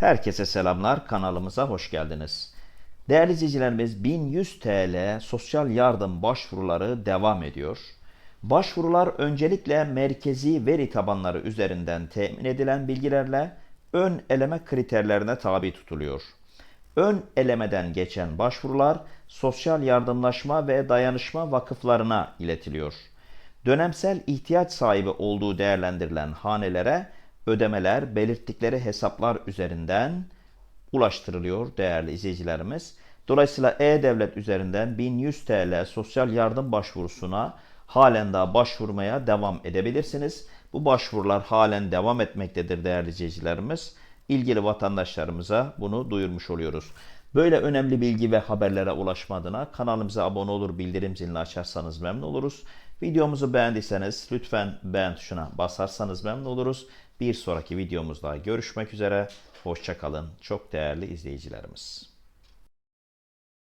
Herkese selamlar, kanalımıza hoş geldiniz. Değerli izleyicilerimiz 1100 TL sosyal yardım başvuruları devam ediyor. Başvurular öncelikle merkezi veri tabanları üzerinden temin edilen bilgilerle ön eleme kriterlerine tabi tutuluyor. Ön elemeden geçen başvurular sosyal yardımlaşma ve dayanışma vakıflarına iletiliyor. Dönemsel ihtiyaç sahibi olduğu değerlendirilen hanelere ödemeler belirttikleri hesaplar üzerinden ulaştırılıyor değerli izleyicilerimiz. Dolayısıyla E-Devlet üzerinden 1100 TL sosyal yardım başvurusuna halen daha başvurmaya devam edebilirsiniz. Bu başvurular halen devam etmektedir değerli izleyicilerimiz. İlgili vatandaşlarımıza bunu duyurmuş oluyoruz. Böyle önemli bilgi ve haberlere ulaşma adına kanalımıza abone olur, bildirim zilini açarsanız memnun oluruz. Videomuzu beğendiyseniz lütfen beğen tuşuna basarsanız memnun oluruz. Bir sonraki videomuzda görüşmek üzere. Hoşçakalın çok değerli izleyicilerimiz.